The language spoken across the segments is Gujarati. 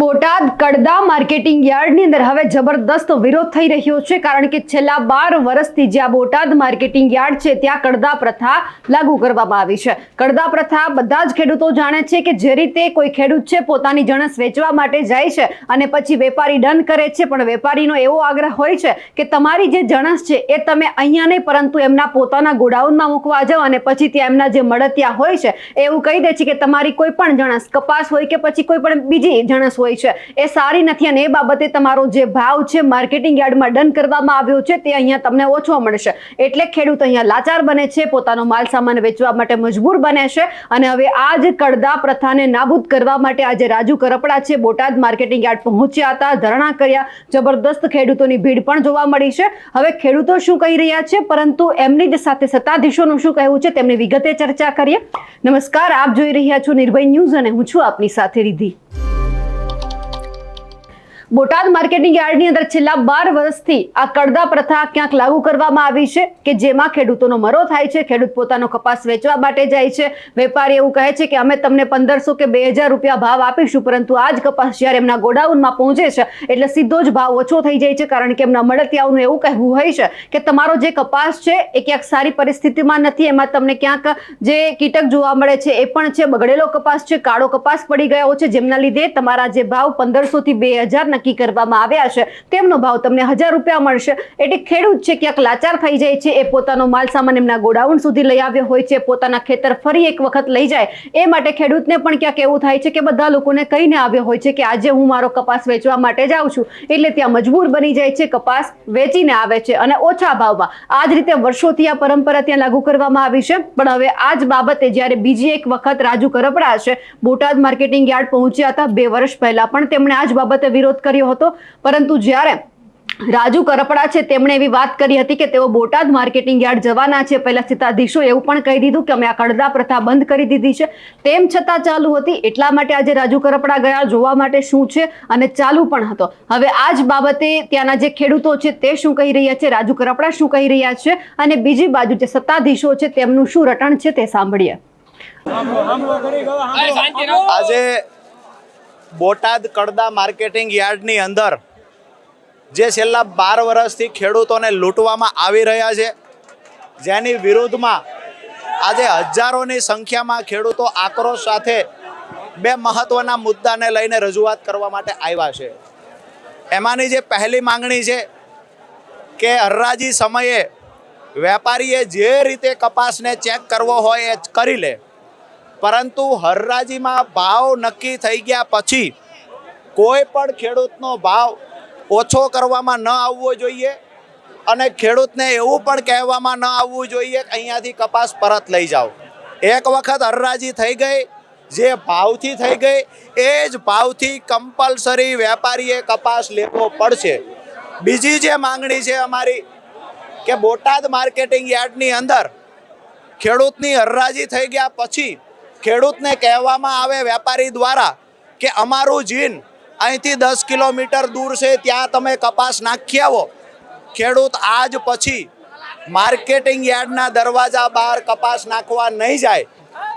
બોટાદ કડદા માર્કેટિંગ યાર્ડની અંદર હવે જબરદસ્ત વિરોધ થઈ રહ્યો છે, કારણ કે છેલ્લા બાર વર્ષથી જ્યાં બોટાદ માર્કેટિંગ યાર્ડ છે, ત્યાં કડદા પ્રથા લાગુ કરવામાં આવી છે. કડદા પ્રથા બધા જ ખેડૂતો જાણે છે કે જે રીતે કોઈ ખેડૂત છે, પોતાની જણસ વેચવા માટે જાય છે અને પછી વેપારી ડન કરે છે, પણ વેપારીનો એવો આગ્રહ હોય છે કે તમારી જે જણસ છે, એ તમે અહીંયા નહીં, પરંતુ એમના પોતાના ગોડાઉનમાં મૂકવા જાઓ અને પછી ત્યાં એમના જે મળતિયા હોય છે એવું કહી દે છે કે તમારી કોઈ પણ જણસ કપાસ હોય કે પછી કોઈ પણ બીજી જણસ હોય છે. એ સારી નથી અને એ બાબતે તમારો જે ભાવ છે માર્કેટિંગ યાર્ડમાં ડન કરવામાં આવ્યો છે તે અહીંયા તમને ઓછો મળશે. એટલે ખેડૂત અહીંયા લાચાર બને છે, પોતાનો માલ સામાન વેચવા માટે મજબૂર બને છે અને હવે આ જ કડદા પ્રથાને નાબૂદ કરવા માટે આજે રાજુ કરપડા છે, બોટાદ માર્કેટિંગ યાર્ડ પહોંચ્યા હતા, ધરણા કર્યા, જબરદસ્ત ખેડૂતોની ભીડ પણ જોવા મળી છે. હવે ખેડૂતો શું કહી રહ્યા છે? પરંતુ એમની જ સાથે સત્તાધીશોનું શું કહેવું છે તેમની વિગતે ચર્ચા કરીએ. નમસ્કાર, આપ જોઈ રહ્યા છો નિર્ભય ન્યૂઝ અને હું છું આપની સાથે રીધી બોટાદ માર્કેટિંગ યાર્ડની અંદર છેલ્લા બાર વર્ષથી આ કડદા પ્રથા ક્યાંક લાગુ કરવામાં આવી છે કે જેમાં ખેડૂતોનો મરો થાય છે, ખેડૂત પોતાનો કપાસ વેચવા માટે જાય છે. વેપારી એવું કહે છે કે અમે તમને પંદરસો કે બે હજાર રૂપિયા ભાવ આપીશું, પરંતુ આ જ કપાસ જ્યારે એમના ગોડાઉનમાં પહોંચે છે, એટલે સીધો જ ભાવ ઓછો થઈ જાય છે, કારણ કે એમના મળતિયાઓનું એવું કહેવું હોય છે કે તમારો જે કપાસ છે એ ક્યાંક સારી પરિસ્થિતિમાં નથી, એમાં તમને ક્યાંક જે કીટક જોવા મળે છે એ પણ છે. બગડેલો કપાસ છે, કાળો કપાસ પડી ગયો છે, જેમના લીધે તમારા જે ભાવ પંદરસો થી બે હજાર નક્કી કરવામાં આવ્યા છે. તેમનો ભાવ તમને હજાર રૂપિયા મળશે. એટલે ખેડૂત છે ક્યાંક લાચાર થઈ જાય છે, એ પોતાનો માલ સામાન એમના ગોડાઉન સુધી લઈ આવ્યો હોય છે, પોતાના ખેતર ફરી એક વખત લઈ જાય. એ માટે ખેડૂતને પણ ક્યાંક એવું થાય છે કે બધા લોકોને કહીને આવ્યો હોય છે કે આજે હું મારો કપાસ વેચવા માટે જાઉં છું. એટલે ત્યાં મજબૂર બની જાય છે, કપાસ વેચીને આવે છે અને ઓછા ભાવમાં. આ જ રીતે વર્ષોથી આ પરંપરા ત્યાં લાગુ કરવામાં આવી છે. પણ હવે આ જ બાબતે જ્યારે બીજી એક વખત રાજુ કરપડા છે બોટાદ માર્કેટિંગ યાર્ડ પહોંચ્યા હતા બે વર્ષ પહેલા પણ તેમણે આ જ બાબતે વિરોધ કર્યો હતો. પરંતુ જ્યારે રાજુ કરપડા છે, તેમણે એવી વાત કરી હતી કે તેઓ બોટાદ માર્કેટિંગ યાર્ડ જવાના છે. પહેલા સત્તાધીશો એવું પણ કહી દીધું કે અમે આ કડદા પ્રથા બંધ કરી દીધી છે. તેમ છતાં ચાલુ હતી. એટલા માટે આજે રાજુ કરપડા ગયા જોવા માટે શું છે અને ચાલુ પણ હતો. હવે આ જ બાબતે ત્યાંના જે ખેડૂતો છે તે શું કહી રહ્યા છે? રાજુ કરપડા શું કહી રહ્યા છે? અને બીજી બાજુ જે સત્તાધીશો છે, તેમનું શું રટણ છે તે સાંભળીએ. આજે બોટાદ કડદા માર્કેટિંગ યાર્ડની અંદર જે છેલ્લા બાર વર્ષથી ખેડૂતોને લૂંટવામાં આવી રહ્યા છે, જેની વિરુદ્ધમાં આજે હજારોની સંખ્યામાં ખેડૂતો આક્રોશ સાથે બે મહત્વના મુદ્દાને લઈને રજૂઆત કરવા માટે આવ્યા છે. એમાંની જે પહેલી માંગણી છે કે હરરાજી સમયે વેપારીએ જે રીતે કપાસને ચેક કરવો હોય એ કરી લે. પરંતુ હરરાજીમાં ભાવ નક્કી થઈ ગયા પછી કોઈ પણ ખેડૂતનો ભાવ ઓછો કરવામાં ન આવવો જોઈએ અને ખેડૂતને એવું પણ કહેવામાં ન આવવું જોઈએ કે અહીંયાથી કપાસ પરત લઈ જાઓ. એક વખત હરરાજી થઈ ગઈ, જે ભાવથી થઈ ગઈ, એ જ ભાવથી કમ્પલસરી વેપારીએ કપાસ લેવો પડશે. બીજી જે માંગણી છે અમારી કે બોટાદ માર્કેટિંગ યાર્ડની અંદર ખેડૂતની હરરાજી થઈ ગયા પછી ખેડૂતને કહેવામાં આવે વેપારી દ્વારા કે અમારું જીન અહીંથી દસ કિલોમીટર દૂર છે, ત્યાં તમે કપાસ નાખી આવો. ખેડૂત આજ પછી માર્કેટિંગ યાર્ડના દરવાજા બહાર કપાસ નાખવા નહીં જાય.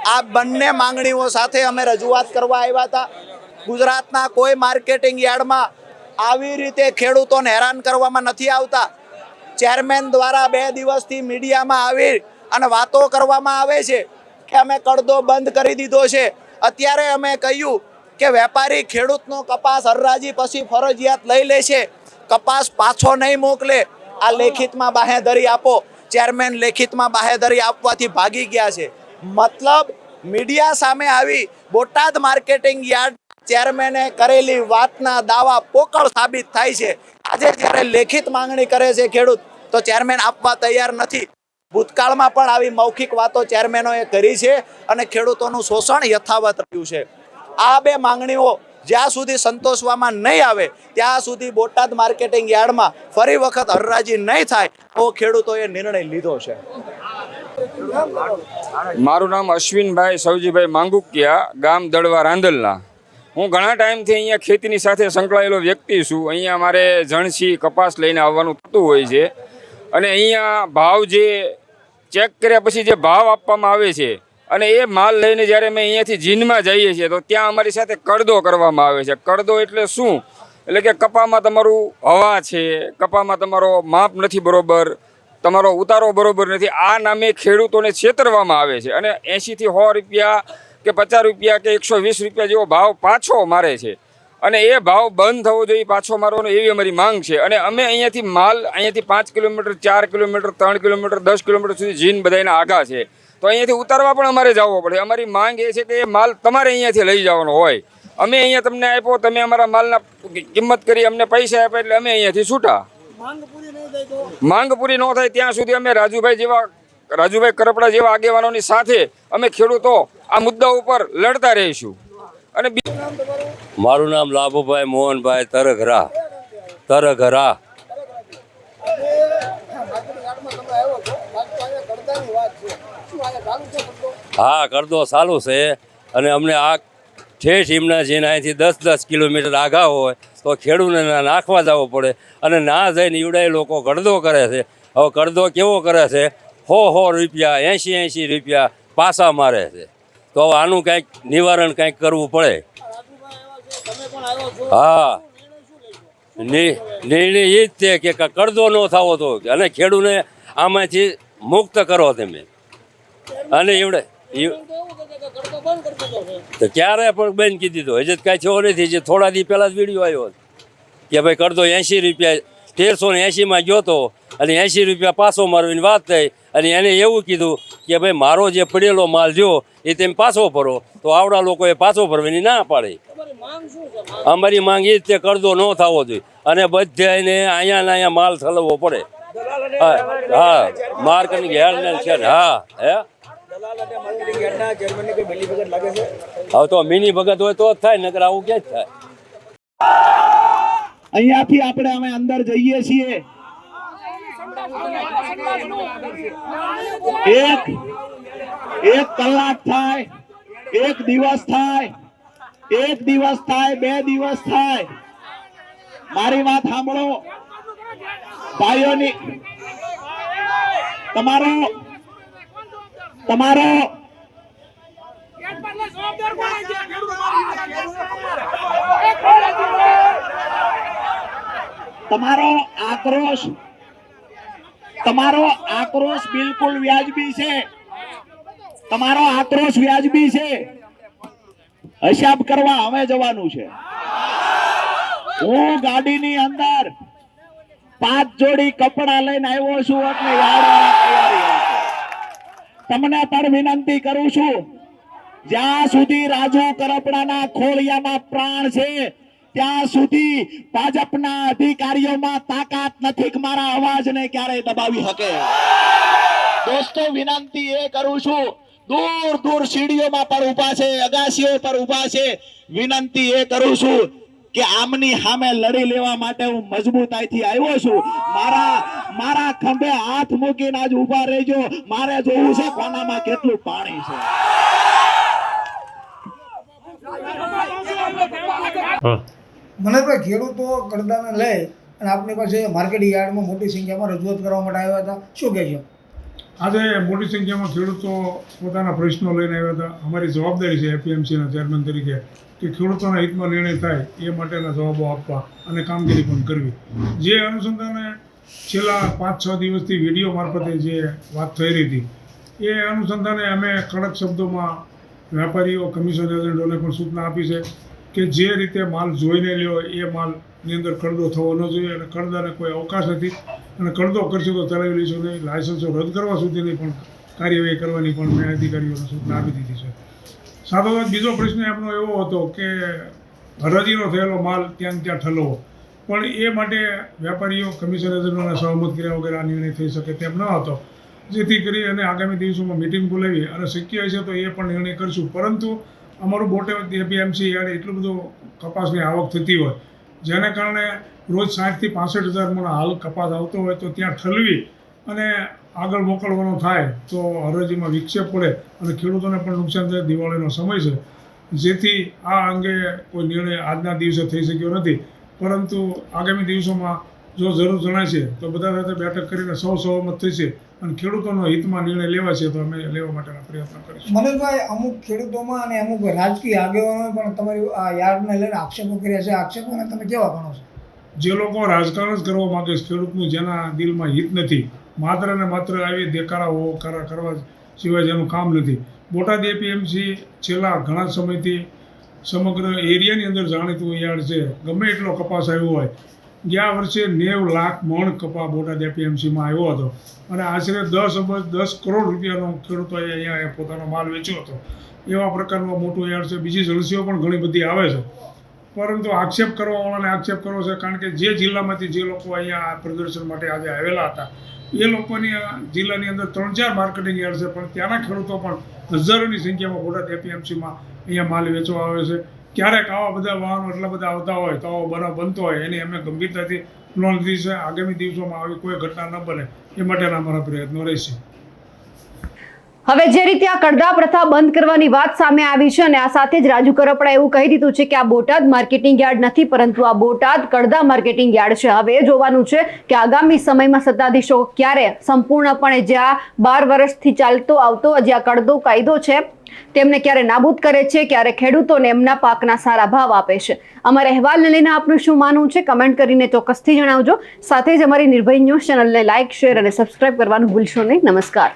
આ બંને માંગણીઓ સાથે અમે રજૂઆત કરવા આવ્યા હતા. ગુજરાતના કોઈ માર્કેટિંગ યાર્ડમાં આવી રીતે ખેડૂતોને હેરાન કરવામાં નથી આવતા. ચેરમેન દ્વારા બે દિવસથી મીડિયામાં આવી અને વાતો કરવામાં આવે છે. કે અમે કડદો બંધ કરી દીધો છે. અત્યારે અમે કહ્યું કે વેપારી ખેડૂતનો કપાસ હરરાજી પછી ફરજિયાત લઈ લે છે. કપાસ પાછો નહીં મોકલે. આ લેખિતમાં બાહેધરી આપો. ચેરમેન લેખિતમાં બાહેધરી આપવાથી ભાગી ગયા છે. મતલબ મીડિયા સામે આવી બોટાદ માર્કેટિંગ યાર્ડ ચેરમેને કરેલી વાતના દાવા પોકળ સાબિત થાય છે. આજે જ્યારે લેખિત માંગણી કરે છે ખેડૂત, તો ચેરમેન આપવા તૈયાર નથી. ભૂતકાળમાં પણ આવી મૌખિક વાતો ચેરમેનોએ કરી છે અને ખેડૂતોનું શોષણ યથાવત રહ્યું છે. આ બે માંગણીઓ જ્યાં સુધી સંતોષવામાં નહીં આવે, ત્યાં સુધી બોટાદ માર્કેટિંગ યાર્ડમાં ફરી વખત હરરાજી નહીં થાય તો ખેડૂતોએ નિર્ણય લીધો છે. મારું નામ અશ્વિનભાઈ સૌજીભાઈ માંગુકિયા, ગામ દળવા રાંદલના. હું ઘણા ટાઈમથી અહીંયા ખેતીની સાથે સંકળાયેલો વ્યક્તિ છું. અહીંયા મારે જણસી કપાસ લઈને આવવાનું થતું હોય છે. અને અહીંયા ભાવ જે ચેક કર્યા પછી જે ભાવ આપવામાં આવે છે અને એ માલ લઈને જ્યારે અમે અહીંયાથી જીનમાં જઈએ છીએ, તો ત્યાં અમારી સાથે કડદો કરવામાં આવે છે. કડદો એટલે શું? એટલે કે કપામાં તમારું હવા છે, કપામાં તમારો માપ નથી બરોબર, તમારો ઉતારો બરોબર નથી. આ નામે ખેડૂતોને છેતરવામાં આવે છે. અને એંશીથી સો રૂપિયા કે પચાસ રૂપિયા કે એકસો વીસ રૂપિયા જેવો ભાવ પાછો મારે છે. અને એ ભાવ બંધ થવો જોઈએ પાછો મારવાનો એવી અમારી માંગ છે. અને અમે અહીંયાથી માલ અહીંયાથી પાંચ કિલોમીટર ચાર કિલોમીટર ત્રણ કિલોમીટર દસ કિલોમીટર સુધી જીન બધાના આગા છે. તો અહીંયાથી ઉતારવા પણ અમારે જવો પડે. અમારી માંગ એ છે કે એ માલ તમારે અહીંયાથી લઈ જવાનો હોય. અમે અહીંયા તમને આપ્યો તમે અમારા માલના કિંમત કરી અમને પૈસા આપ્યા એટલે અમે અહીંયાથી છૂટા. માંગ પૂરી ન થાય ત્યાં સુધી અમે રાજુભાઈ જેવા રાજુભાઈ કરપડા જેવા આગેવાનોની સાથે અમે ખેડૂતો આ મુદ્દા ઉપર લડતા રહીશું. અને મારું નામ લાભુભાઈ મોહનભાઈ તરઘરા. તરઘરા. હા કરદો સારું છે. અને અમને આ ઠેઠ હિમના જેને અહીંથી દસ દસ કિલોમીટર આગા હોય તો ખેડૂતને નાખવા જવો પડે. અને ના જઈને ઈવડાય લોકો કરદો કરે છે. હવે કરદો કેવો કરે છે? હો હો રૂપિયા એંશી એંશી રૂપિયા પાસા મારે છે. તો આનું કંઈક નિવારણ કંઈક કરવું પડે. હા. નિર્ણય એ જ છે કે કરજો ન થવો તો અને ખેડૂને આમાંથી મુક્ત કરો તમે. અને એવડે તો ક્યારે પણ બંધ કીધી તો હજી કાંઈ થયો નથી. જે થોડા દી પહેલાં જ વીડિયો આવ્યો કે ભાઈ કરજો એંશી રૂપિયા તેરસો ને એંશીમાં ગયો તો અને એંશી રૂપિયા પાછો મારવાની વાત થઈ અને એને એવું કીધું કે ભાઈ મારો જે પડેલો માલ જો એ તેમ પાછો ભરો. તો આવડા લોકોએ પાછો ભરવાની ના પાડી. અમારી માંગ એ જ તે કરજો ન થવો જોઈએ. અને બધાને અહીંયા ને અહીંયા માલ ઠલવવો પડે. હા હા માર્કેટિંગ હેરને છે ને હા હે? હવે તો મિની ભગત હોય તો જ થાય નકર આવું ક્યાં જ થાય. અહીંયાથી આપણે અમે અંદર જઈએ છીએ. એક એક કલાક થાય, એક દિવસ થાય, એક દિવસ થાય, બે દિવસ થાય. મારી વાત સાંભળો. ભાઈઓની, તમારો તમારો તમારો આક્રોશ તમારો આક્રોશ બિલકુલ વ્યાજબી છે. તમારો આક્રોશ વ્યાજબી છે. હિસાબ કરવા હવે જવાનું છે. હું ગાડીની અંદર પાંચ જોડી કપડા લઈને આવ્યો છું એટલે તમને પણ વિનંતી કરું છું, જ્યાં સુધી રાજુ કરપડાના ખોળિયામાં પ્રાણ છે ત્યાં સુધી ભાજપના અધિકારીઓમાં તાકાત નથી મારા અવાજને ક્યારેય દબાવી શકે. દોસ્તો, વિનંતી એ કરું છું, દૂર દૂર સીડીઓમાં પણ ઊભા છે, અગાસીઓ પર ઊભા છે. વિનંતી એ કરું છું કે આમની સામે લડી લેવા માટે હું મજબૂતાઈથી આવ્યો છું. મારા મારા ખંભે હાથ મૂકીને આજ ઊભા રહેજો. મારે જોવું છે કોનામાં કેટલું પાણી છે. મનોજભાઈ ખેડૂતો કરતાને લઈ અને આપની પાસે માર્કેટ યાર્ડમાં મોટી સંખ્યામાં રજૂઆત કરવા માટે આવ્યા હતા. શું કહેશો? આજે મોટી સંખ્યામાં ખેડૂતો પોતાના પ્રશ્નો લઈને આવ્યા હતા. અમારી જવાબદારી છે એપીએમસીના ચેરમેન તરીકે કે ખેડૂતોના હિતમાં નિર્ણય થાય એ માટેના જવાબો આપવા અને કામગીરી પણ કરવી. જે અનુસંધાને છેલ્લા પાંચ, છ દિવસથી વીડિયો મારફતે જે વાત થઈ રહી હતી, એ અનુસંધાને અમે કડક શબ્દોમાં વેપારીઓ કમિશન એજન્ટોને પણ સૂચના આપી છે. કે જે રીતે માલ જોઈને લ્યો, એ માલની અંદર કરદો થવો ન જોઈએ અને કરદાને કોઈ અવકાશ નથી. અને કરદો કરશું તો ચલાવી લઈશું નહીં, લાયસન્સો રદ કરવા સુધીની પણ કાર્યવાહી કરવાની પણ મેં અધિકારીઓને સૂચના આપી દીધી છે. સાથોસાથ બીજો પ્રશ્ન એમનો એવો હતો કે હરાજીનો થયેલો માલ ત્યાં ત્યાં ઠલવો. પણ એ માટે વેપારીઓ કમિશન એજન્ટોને સહમત કર્યા વગર આ નિર્ણય થઈ શકે તેમ ન હતો. જેથી કરી અને આગામી દિવસોમાં મિટિંગ બોલાવી અને શક્ય હશે તો એ પણ નિર્ણય કરશું. પરંતુ અમારું બોટાદ એપીએમસી યાર્ડ એટલું બધું કપાસની આવક થતી હોય. જેને કારણે રોજ સાઠથી પાસઠ હજાર મણ હાલ કપાસ આવતો હોય તો ત્યાં ઠલવી અને આગળ મોકલવાનો થાય તો હરાજીમાં વિક્ષેપ પડે અને ખેડૂતોને પણ નુકસાન થાય, દિવાળીનો સમય છે. જેથી આ અંગે કોઈ નિર્ણય આજના દિવસે થઈ શક્યો નથી. પરંતુ આગામી દિવસોમાં જો જરૂર જણાશે તો બધા સાથે બેઠક કરીને સૌ સહમત થશે અને ખેડૂતોનો હિતમાં નિર્ણય લેવા છે તો અમે લેવા માટેના પ્રયત્ન કરીશું. મનોજભાઈ અમુક ખેડૂતોમાં અને અમુક રાજકીય આગેવાનો પણ તમારી આ યાર્ડને લઈને આક્ષેપો કર્યા છે. આક્ષેપોને તમે કેવા ગણો છો? જે લોકો રાજકારણ જ કરવા માગે છે ખેડૂતનું જેના દિલમાં હિત નથી. માત્ર ને માત્ર આવી દેખાડાઓ કરા કરવા સિવાય જેનું કામ નથી. બોટાદ એપીએમસી છેલ્લા ઘણા સમયથી સમગ્ર એરિયાની અંદર જાણીતું યાર્ડ છે. ગમે એટલો કપાસ આવ્યો હોય ગયા વર્ષે નેવ લાખ મણ કપા બોટાદ એપીએમસીમાં આવ્યો હતો. અને આશરે દસ અબજ દસ કરોડ રૂપિયાનો ખેડૂતોએ અહીંયા પોતાનો માલ વેચ્યો હતો. એવા પ્રકારનો મોટું યાર્ડ છે. બીજી જળસીઓ પણ ઘણી બધી આવે છે. પરંતુ આક્ષેપ કરવાવાળાને આક્ષેપ કરવો છે કારણ કે જે જિલ્લામાંથી જે લોકો અહીંયા આ પ્રદર્શન માટે આજે આવેલા હતા, એ લોકોની જિલ્લાની અંદર ત્રણ ચાર માર્કેટિંગ યાર્ડ છે. પણ ત્યાંના ખેડૂતો પણ હજારોની સંખ્યામાં બોટાદ એપીએમસીમાં અહીંયા માલ વેચવા આવે છે. ક્યારેક આવા બધા વાહનો એટલા બધા આવતા હોય, તો આવો બનાવ બનતો હોય, એની અમે ગંભીરતાથી નોંધ છે આગામી દિવસોમાં આવી કોઈ ઘટના ન બને, એ માટેના અમારા પ્રયત્નો રહેશે. હવે જે રીતે આ કડદા પ્રથા બંધ કરવાની વાત સામે આવી છે અને આ સાથે જ રાજુ કરપડા એવું કહી દીધું છે કે આ બોટાદ માર્કેટિંગ યાર્ડ નથી, પરંતુ આ બોટાદ કડદા માર્કેટિંગ યાર્ડ છે. હવે એ જોવાનું છે કે આગામી સમયમાં સત્તાધીશો ક્યારે સંપૂર્ણપણે જે આ બાર વર્ષથી ચાલતો, આવતો જે આ કડદો કાયદો છે, તેમને ક્યારે નાબૂદ કરે છે, ક્યારે ખેડૂતોને એમના પાકના સારા ભાવ આપે છે. અમારા અહેવાલને લઈને આપનું શું માનવું છે? કમેન્ટ કરીને ચોક્કસથી જણાવજો. સાથે જ અમારી નિર્ભય ન્યૂઝ ચેનલને લાઇક શેર અને સબસ્ક્રાઇબ કરવાનું ભૂલશો નહીં. નમસ્કાર.